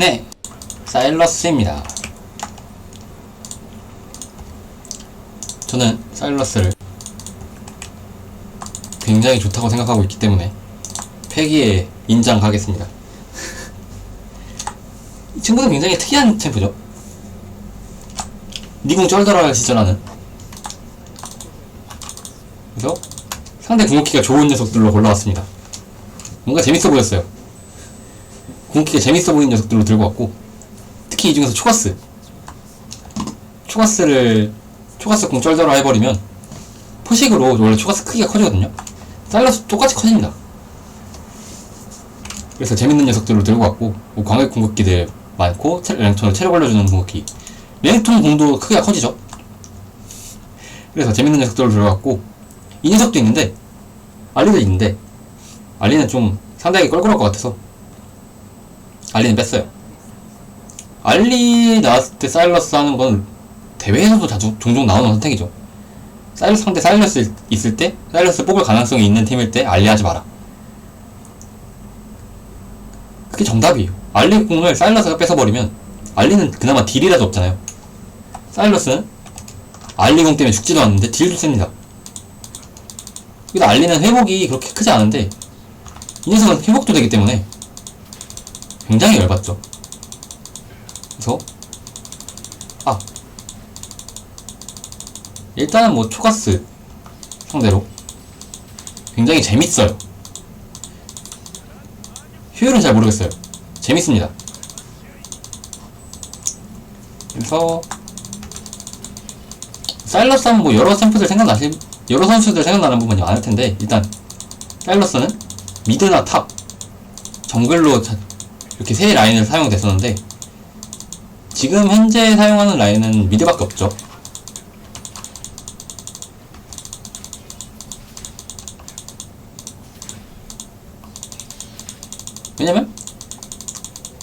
네, 사일러스입니다. 저는 사일러스를 굉장히 좋다고 생각하고 있기 때문에 폐기에 인장 가겠습니다. 이 친구는 굉장히 특이한 챔프죠. 니궁 쩔더라 시절하는 그래서 상대 궁극기가 좋은 녀석들로 골라왔습니다. 뭔가 재밌어 보였어요. 궁극기가 재밌어 보이는 녀석들로 들고 왔고 특히 이 중에서 초가스 초가스를 초가스 공 쩔더라 해버리면 포식으로 원래 초가스 크기가 커지거든요. 사일러스 똑같이 커집니다. 그래서 재밌는 녀석들로 들고 왔고 뭐 광역 궁극기들 많고 체- 랭턴을 체력 올려주는 궁극기 랭턴 공도 크기가 커지죠. 그래서 재밌는 녀석들로 들고 왔고 이 녀석도 있는데 알리도 있는데 알리는 좀 상당히 껄끄러울 것 같아서 알리는 뺐어요. 알리 나왔을 때 사일러스 하는 건 대회에서도 자주 종종 나오는 선택이죠. 사일러스 상대 사일러스 있을 때 사일러스 뽑을 가능성이 있는 팀일 때 알리 하지 마라. 그게 정답이에요. 알리 공을 사일러스가 뺏어버리면 알리는 그나마 딜이라도 없잖아요. 사일러스는 알리 공 때문에 죽지도 않는데 딜도 셉니다. 근데 알리는 회복이 그렇게 크지 않은데 이 녀석은 회복도 되기 때문에 굉장히 열받죠. 그래서 아 일단은 뭐 초가스 상대로 굉장히 재밌어요. 효율은 잘 모르겠어요. 재밌습니다. 그래서 사일러스 하면 뭐 여러 챔프들 생각나실 여러 선수들 생각나는 부분이 많을 텐데 일단 사일러스는 미드나 탑 정글로 자- 이렇게 세 라인을 사용됐었는데 지금 현재 사용하는 라인은 미드밖에 없죠. 왜냐면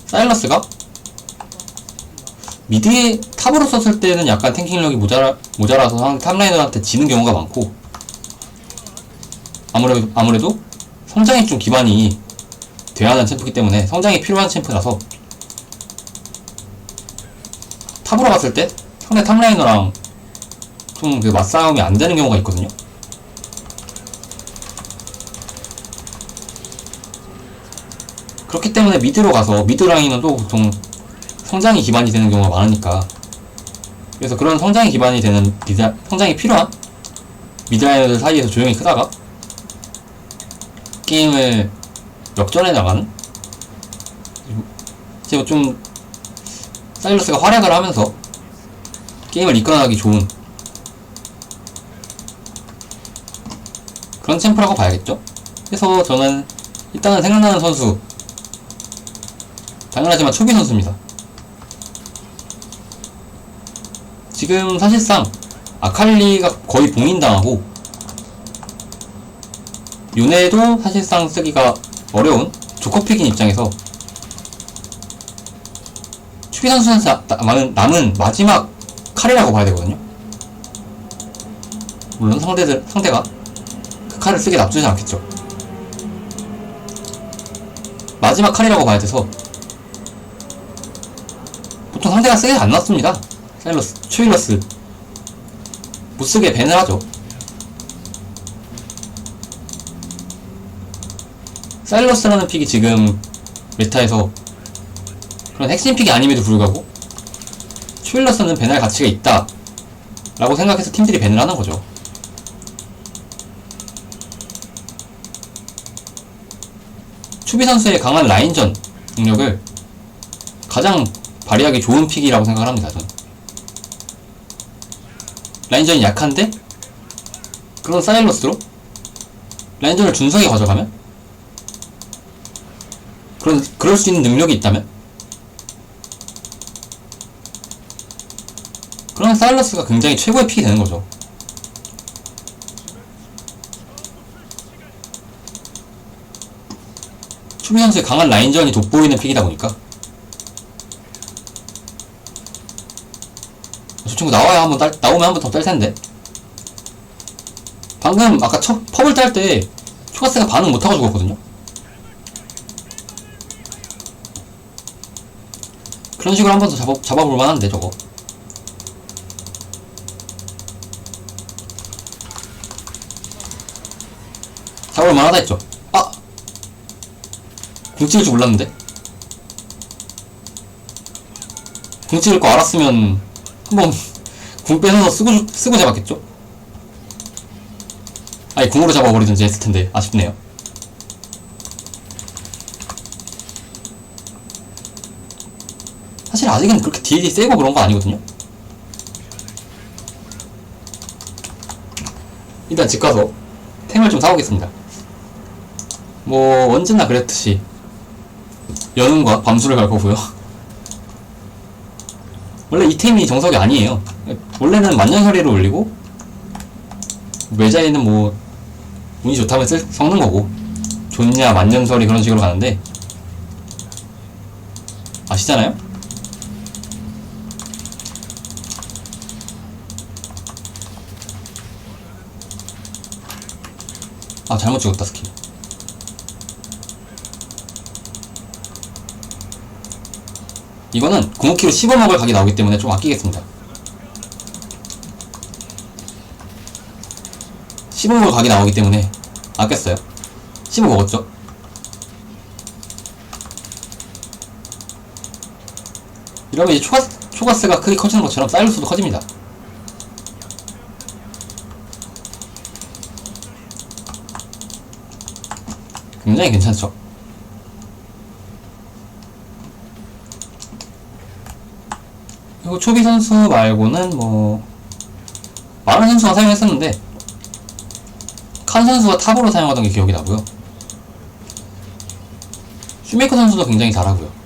사일러스가 미드에 탑으로 썼을 때는 약간 탱킹력이 모자라, 모자라서 탑라이너한테 지는 경우가 많고 아무래도, 아무래도 성장이 좀 기반이 돼야 하는 챔프이기 때문에 성장이 필요한 챔프라서 탑으로 갔을 때 상대 탑라이너랑 좀 그 맞싸움이 안 되는 경우가 있거든요. 그렇기 때문에 미드로 가서 미드 라이너도 보통 성장이 기반이 되는 경우가 많으니까 그래서 그런 성장이 기반이 되는 미드, 성장이 필요한 미드 라이너들 사이에서 조용히 크다가 게임을 역전해 나가는 제가 좀 사일러스가 활약을 하면서 게임을 이끌어나가기 좋은 그런 챔프라고 봐야겠죠? 그래서 저는 일단은 생각나는 선수 당연하지만 초비 선수입니다. 지금 사실상 아칼리가 거의 봉인당하고 요네도 사실상 쓰기가 어려운 조커픽인 입장에서 자- 나- 남은, 마지막 칼이라고 봐야 되거든요. 물론 상대들 상대가 그 칼을 쓰게 납두지 않겠죠. 마지막 칼이라고 봐야 돼서 보통 상대가 쓰게 안 놨습니다. 사일러스, 추일러스 못 쓰게 밴을 하죠. 사일러스라는 픽이 지금 메타에서 그런 핵심 픽이 아님에도 불구하고 추일러스는 밴할 가치가 있다 라고 생각해서 팀들이 밴을 하는 거죠. 추비 선수의 강한 라인전 능력을 가장 발휘하기 좋은 픽이라고 생각을 합니다, 저는. 라인전이 약한데 그런 사일러스로 라인전을 준성히 가져가면 그런 그럴 수 있는 능력이 있다면 그런 사일러스가 굉장히 최고의 픽이 되는 거죠. 추비 선수의 강한 라인전이 돋보이는 픽이다 보니까 저 친구 나와야 한번 딸, 나오면 한번 더 딸 텐데. 방금 아까 첫 펍을 딸 때 초가스가 반응 못하고 죽었거든요. 그런 식으로 한 번 더 잡아, 잡아볼 만한데 저거 잡아볼 만하다 했죠 아! 궁 찍을 줄 몰랐는데 궁 찍을 거 알았으면 한번 궁 빼서 쓰고, 쓰고 잡았겠죠? 아니 궁으로 잡아버리든지 했을 텐데 아쉽네요 사실 아직은 그렇게 딜이 세고 그런 거 아니거든요? 일단 집 가서 템을 좀 사오겠습니다. 뭐 언제나 그랬듯이 연운과 밤수를 갈 거고요. 원래 이 템이 정석이 아니에요. 원래는 만년설이를 올리고 외자에는 뭐 운이 좋다면 쓸, 섞는 거고. 좋냐 만년설이 그런 식으로 가는데 아시잖아요? 아 잘못 찍었다 스킬 이거는 공호키로 씹어먹을 각이 나오기 때문에 좀 아끼겠습니다. 씹어먹을 각이 나오기 때문에 아꼈어요. 씹어먹었죠? 이러면 이제 초가, 초가스가 크게 커지는 것처럼 사일러스도 커집니다 굉장히 괜찮죠? 그리고 초비 선수 말고는 뭐 많은 선수가 사용했었는데 칸 선수가 탑으로 사용하던 게 기억이 나고요. 슈메이커 선수도 굉장히 잘하고요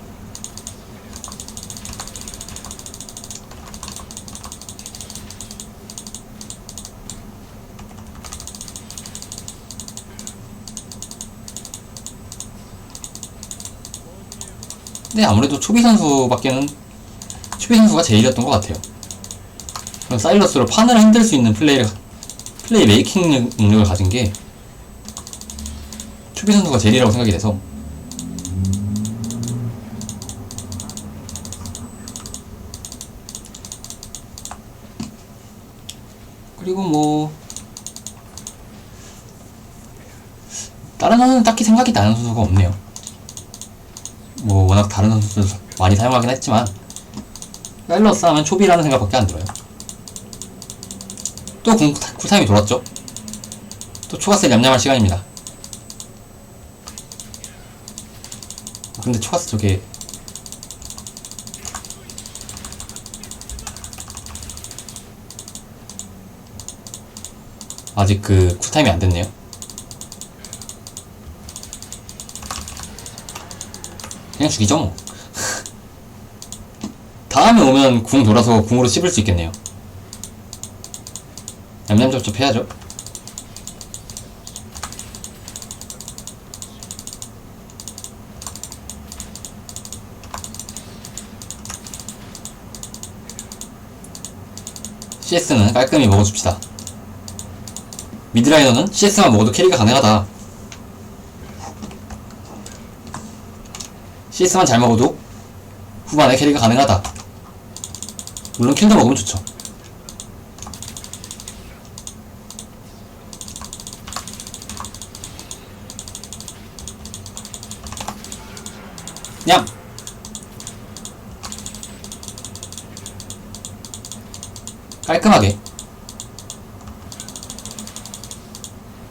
근데 아무래도 초비 선수밖에는 초비 선수가 제일이었던 것 같아요. 그럼 사일러스로 판을 흔들 수 있는 플레이를 플레이 메이킹 능- 능력을 가진 게 초비 선수가 제일이라고 생각이 돼서 그리고 뭐 다른 선수는 딱히 생각이 나는 선수가 없네요. 뭐 워낙 다른 선수들 많이 사용하긴 했지만 사일러스 하면 초비라는 생각밖에 안 들어요. 또 군, 쿨타임이 돌았죠? 또 초가스 냠냠할 시간입니다. 근데 초가스 저게 아직 그 쿨타임이 안 됐네요. 그냥 죽이죠 뭐. 다음에 오면 궁 돌아서 궁으로 씹을 수 있겠네요. 냠냠접접 해야죠. CS는 깔끔히 먹어줍시다. 미드라이너는 CS만 먹어도 캐리가 가능하다. CS만 잘 먹어도 후반에 캐리가 가능하다. 물론 킬도 먹으면 좋죠. 냠! 깔끔하게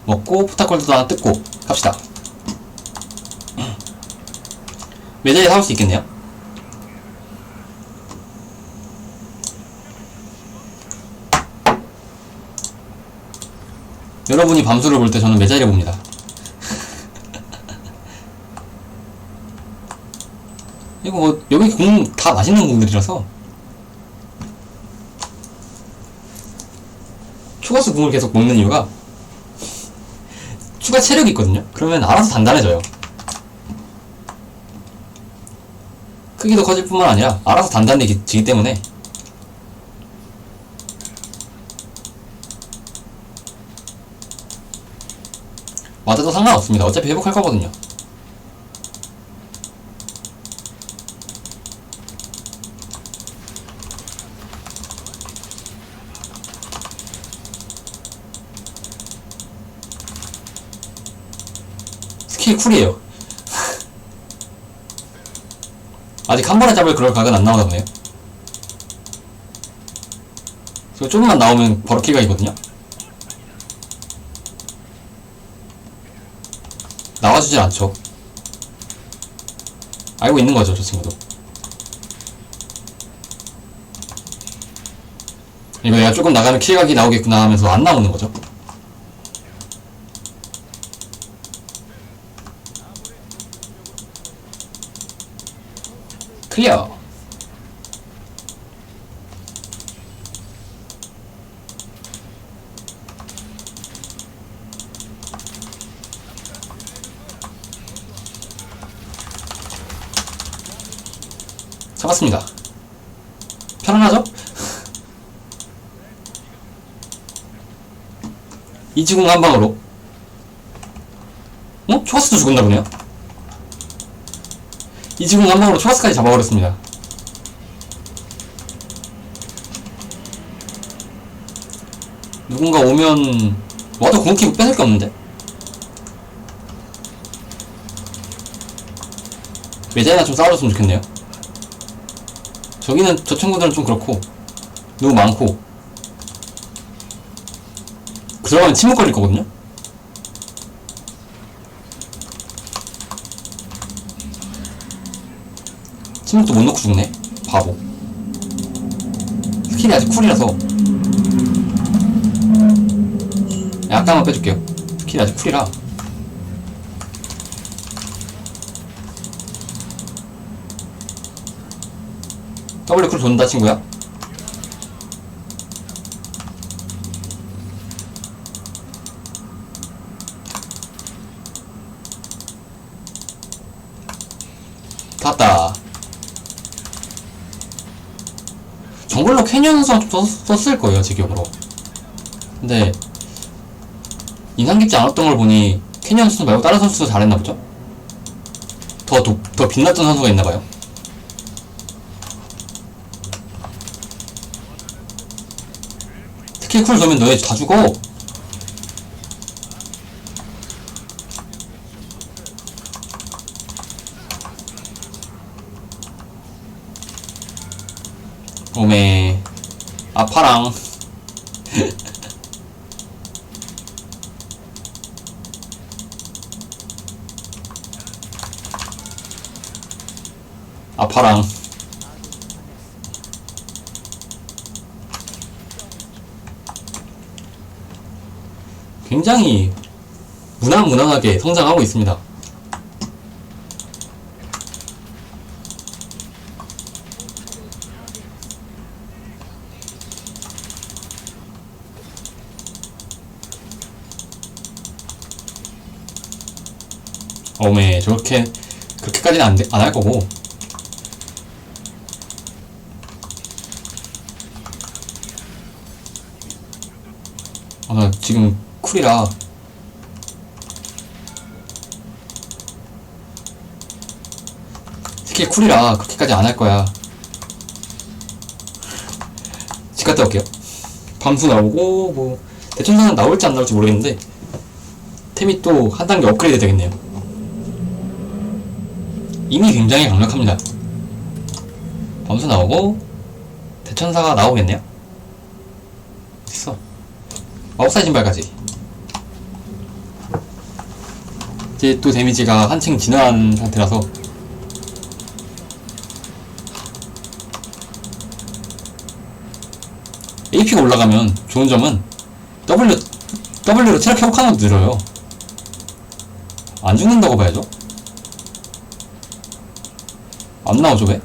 먹고 포타콜도 하나 뜯고 갑시다 매장에 사올 수 있겠네요? 여러분이 밤수를 볼 때 저는 매자리를 봅니다. 이거 뭐 여기 공 다 맛있는 공들이라서. 추가수 궁을 계속 먹는 이유가 추가 체력이 있거든요. 그러면 알아서 단단해져요 크기도 커질 뿐만 아니라 알아서 단단해지기 때문에 맞아도 상관없습니다. 어차피 회복할 거거든요. 스킬 쿨이에요. 아직 한 번에 잡을 그럴 각은 안 나오나 보네요. 그래서 조금만 나오면 바로 킬각이거든요. 나와주질 않죠. 알고 있는 거죠, 저 친구도. 이거 내가 조금 나가면 킬각이 나오겠구나 하면서 안 나오는 거죠. 클리어. 잡았습니다. 편안하죠? 이지궁 한 방으로. 어? 초가스도 죽었나 보네요? 이지궁 한 방으로 초가스까지 잡아버렸습니다. 누군가 오면 와도 공키고 뺏을 게 없는데? 메자이나 좀 싸워줬으면 좋겠네요. 저기는 저 친구들은 좀 그렇고 너무 많고 들어가면 침묵 걸릴 거거든요? 침묵도 못 넣고 죽네. 바보. 스킬이 아직 쿨이라서. 약간만 빼줄게요. 스킬이 아직 쿨이라. W 쿨 돈다 친구야 탔다. 선수가 좀 썼, 썼을 거예요, 제 기억으로. 근데, 인상 깊지 않았던 걸 보니, 캐니언 선수 말고 다른 선수도 잘했나 보죠? 더, 도, 더 빛났던 선수가 있나 봐요. 스킬 쿨 돌면 너네 다 죽어! 오메 아 파랑 아 파랑 굉장히 무난무난하게 성장하고 있습니다. 어메 저렇게 그렇게까지는 안안할 거고. 아 나 지금 쿨이라. 스킬 쿨이라 그렇게까지 안 할 거야. 집 갔다 올게요. 밤수 나오고 뭐 대천사는 나올지 안 나올지 모르겠는데 템이 또 한 단계 업그레이드 되겠네요 이미 굉장히 강력합니다. 범수 나오고 대천사가 나오겠네요. 있어. 마법사 신발까지. 이제 또 데미지가 한층 진화한 상태라서 AP가 올라가면 좋은 점은 W W로 체력 회복하는 것도 늘어요. 안 죽는다고 봐야죠. 안 나오죠 왜?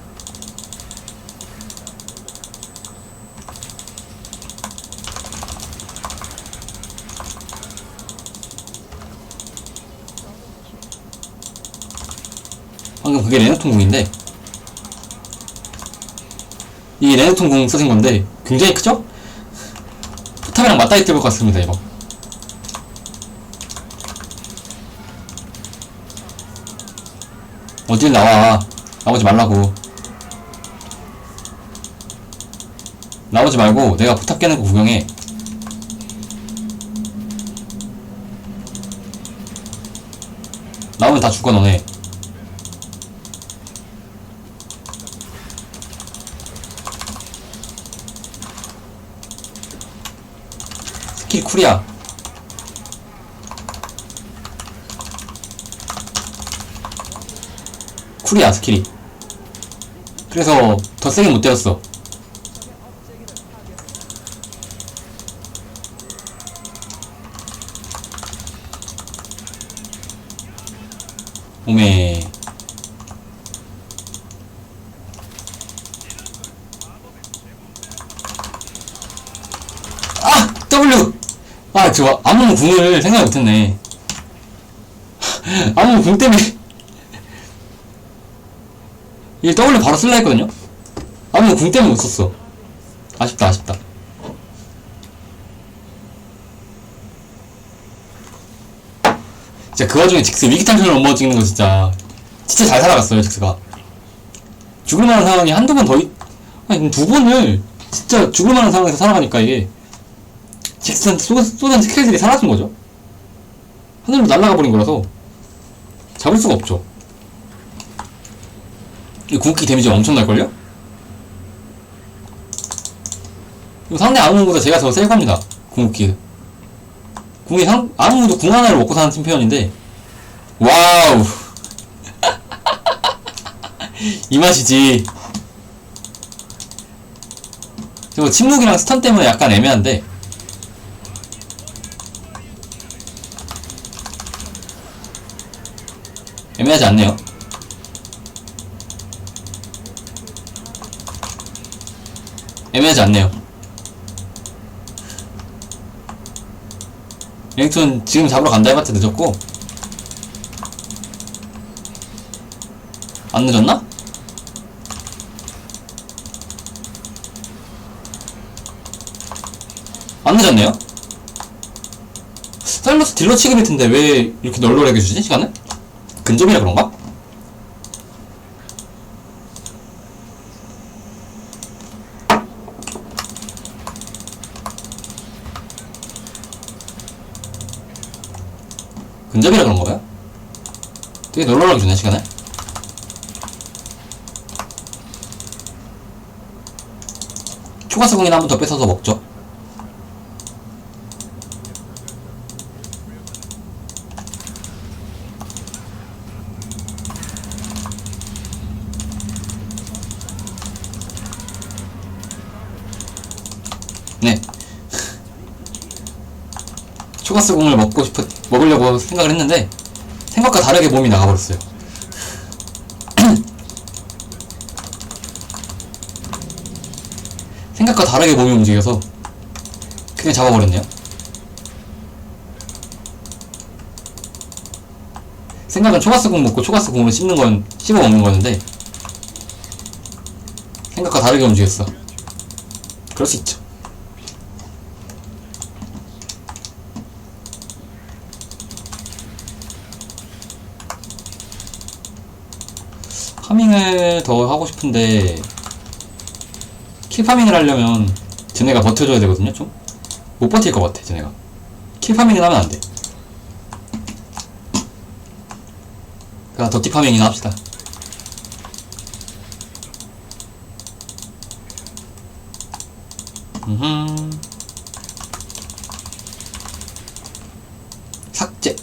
방금 그게 레네톤 궁인데 이게 레네톤 궁 써진 건데 굉장히 크죠? 포탑이랑 맞닿아 있을 것 같습니다 이거 어딜 나와 나오지 말라고. 나오지 말고 내가 포탑 깨는 거 구경해. 나오면 다 죽어 너네. 스킬 쿨이야. 쿨이야 스킬이 그래서 더 세게 못 때렸어 오메 아! W! 아, 저, 아무 궁을 생각 못했네. 아무 궁 때문에. 이 W 바로 쓸라 했거든요? 아무 궁 때문에 못 썼어. 아쉽다, 아쉽다. 진짜 그 와중에 직스 위기탄천을 넘어 찍는 거 진짜. 진짜 잘 살아갔어요, 직스가. 죽을 만한 상황이 한두 번 더, 있... 아니, 두 번을 진짜 죽을 만한 상황에서 살아가니까 이게. 직스한테 쏘, 쏘던 스킬들이 사라진 거죠. 하늘로 날아가 버린 거라서 잡을 수가 없죠. 이 궁극기 데미지가 엄청 날걸요? 이거 상대 아무무보다 제가 더 셀 겁니다. 궁극기. 궁이 상, 아무무도 궁 하나를 먹고 사는 팀편인데, 와우! 이 맛이지. 저 침묵이랑 스턴 때문에 약간 애매한데, 애매하지 않네요. 애매하지 않네요. 랭톤 지금 잡으러 간다 해봤자 늦었고 안 늦었나? 안 늦었네요. 사일러스 딜러 취급일 텐데 왜 이렇게 널널하게 주지 시간을? 근접이라 그런가? 근접이라 그런 거야? 되게 널널하게 주네 시간을 초가스공이나 한번 더 뺏어서 먹죠 네. 초가스 공을 먹고 싶어 먹으려고 생각을 했는데 생각과 다르게 몸이 나가버렸어요. 생각과 다르게 몸이 움직여서 그냥 잡아버렸네요. 생각은 초가스 공 먹고 초가스 공으로 씹는 건 씹어 먹는 거였는데 생각과 다르게 움직였어. 그럴 수 있죠. 파밍을 더 하고 싶은데 킬 파밍을 하려면 쟤네가 버텨줘야 되거든요 좀? 못 버틸 것 같아 쟤네가. 킬 파밍을 하면 안돼. 그냥 더티 파밍이나 합시다. 음흠 삭제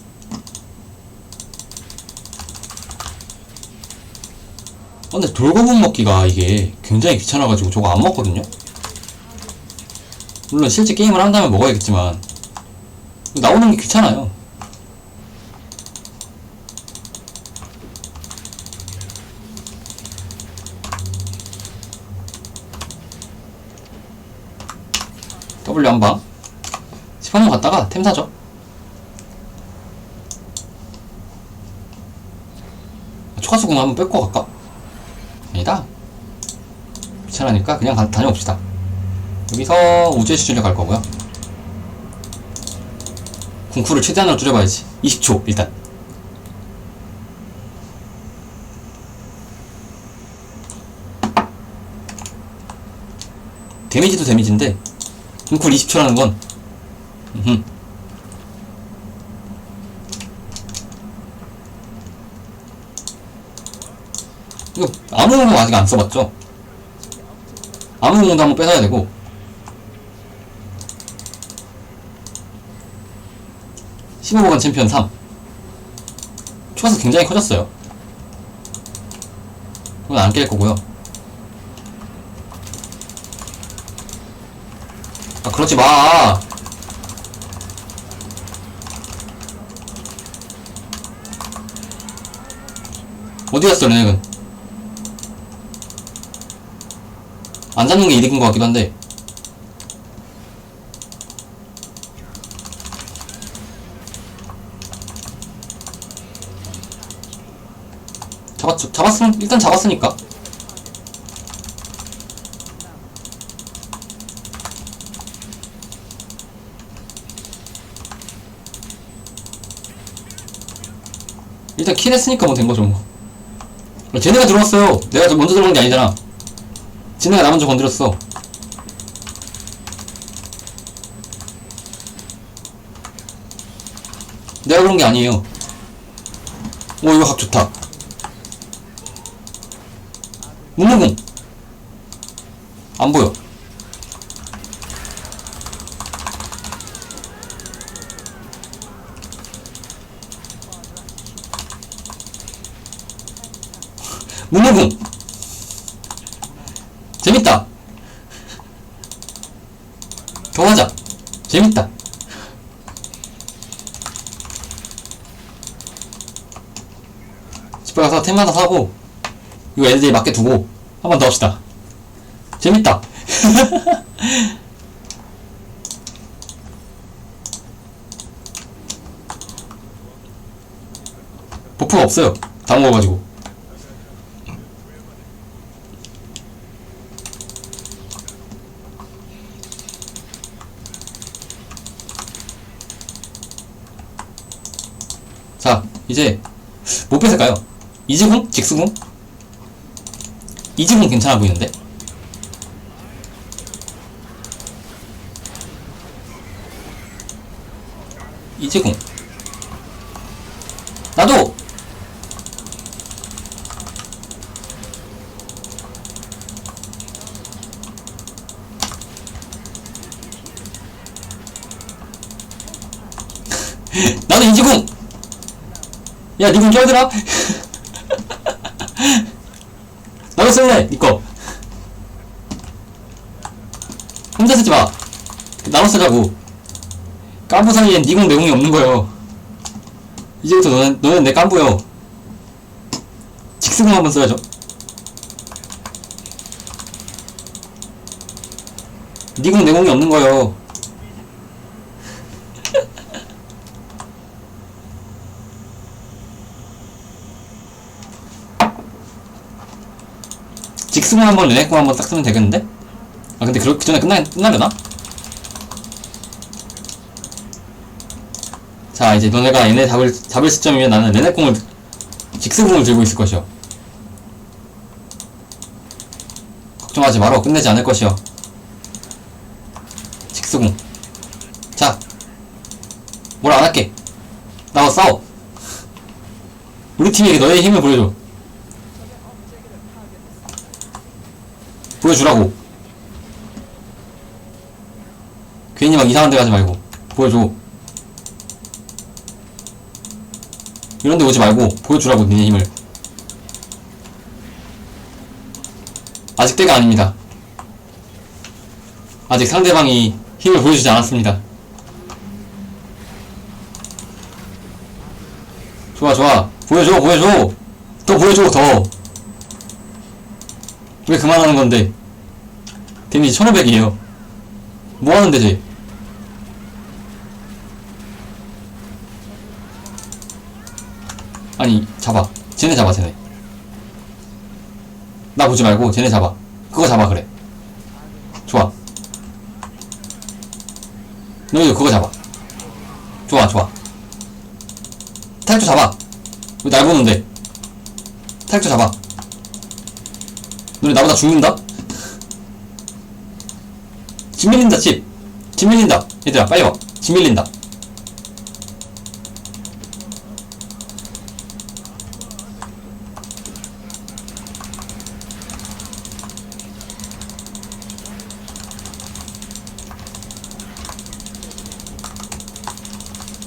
어, 근데 돌고분 먹기가 이게 굉장히 귀찮아가지고 저거 안 먹거든요? 물론 실제 게임을 한다면 먹어야겠지만 나오는 게 귀찮아요 W 한방 집 한번 갔다가 템 사죠 초가스공 한번 뺏고 갈까? 귀찮으니까 그냥 가, 다녀봅시다. 여기서 우주의 시즌에 갈 거고요. 궁쿠를 최대한으로 줄여봐야지. 20초, 일단. 데미지도 데미지인데, 궁쿨 20초라는 건, 음흠. 이거 아무공도 아직 안 써봤죠? 아무 공도 한번 뺏어야 되고. 15번 챔피언 3 초가스 굉장히 커졌어요. 이건 안 깰 거고요. 아 그렇지 마. 어디 갔어 레넥은 안 잡는 게 이득인 것 같기도 한데. 잡았, 잡았으면 일단 잡았으니까. 일단 킬 했으니까 뭐 된 거죠 뭐. 아, 쟤네가 들어왔어요. 내가 저 먼저 들어간 게 아니잖아 쟤네가 나 먼저 건드렸어. 내가 그런 게 아니에요. 오 이거 각 좋다. 문무궁 안 보여 문무궁 재밌다 더 하자 재밌다 집에 가서 템 하나 사고 이거 애들이 맞게 두고 한 번 더 합시다. 재밌다. 버프가 없어요. 다 먹어가지고. 자 이제 뭐 뺏을까요? 이지궁? 직수궁? 이지궁 괜찮아 보이는데? 이지궁 나도! 나도 이지궁! 야, 니궁 껴들아? 나도 쓸래, 니꺼. 혼자 쓰지 마. 나눠 쓰자고. 깐부 사이엔 니궁 내궁이 없는 거요. 이제부터 너는, 너는 내 깐부요. 직수궁 한번 써야죠. 니궁 내궁이 없는 거요. 직수궁 한번 레넥궁 한번 딱 쓰면 되겠는데? 아 근데 그, 그 전에 끝나, 끝나려나? 자 이제 너네가 얘네 잡을, 잡을 시점이면 나는 레넥궁을 직수궁을 들고 있을 것이요. 걱정하지 말어. 끝내지 않을 것이요. 직수궁 자뭘 안 할게. 나와 싸워. 우리 팀에게 너의 힘을 보여줘 보여주라고. 괜히 막 이상한 데 가지 말고 보여줘. 이런 데 오지 말고 보여주라고 니네 힘을. 아직 때가 아닙니다. 아직 상대방이 힘을 보여주지 않았습니다. 좋아 좋아. 보여줘 보여줘. 더 보여줘 더 왜 그만하는 건데? 데미지 1500이에요. 뭐 하는데, 쟤? 아니, 잡아. 쟤네 잡아, 쟤네. 나 보지 말고, 쟤네 잡아. 그거 잡아, 그래. 좋아. 너희도 그거 잡아. 좋아, 좋아. 탈주 잡아. 왜 날 보는데? 탈주 잡아. 너네 나보다 죽는다? 집 밀린다 집! 집 밀린다 얘들아 빨리 와집 밀린다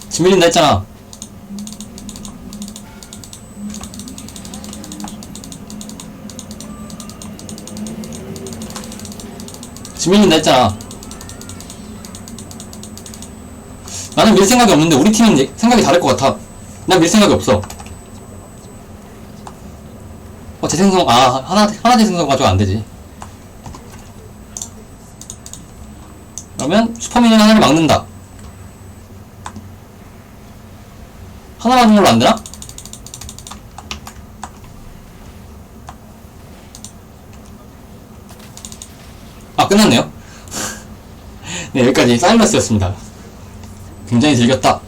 집 밀린다 했잖아 집 밀린다 했잖아. 나는 밀 생각이 없는데 우리 팀은 예- 생각이 다를 것 같아. 난 밀 생각이 없어. 어, 재생성, 아, 하나, 하나 재생성 가지고 안 되지. 그러면 슈퍼미니언 하나를 막는다. 하나 맞은 걸로 안 되나? 아, 끝났네요. 네, 여기까지 사일러스였습니다. 굉장히 즐겼다.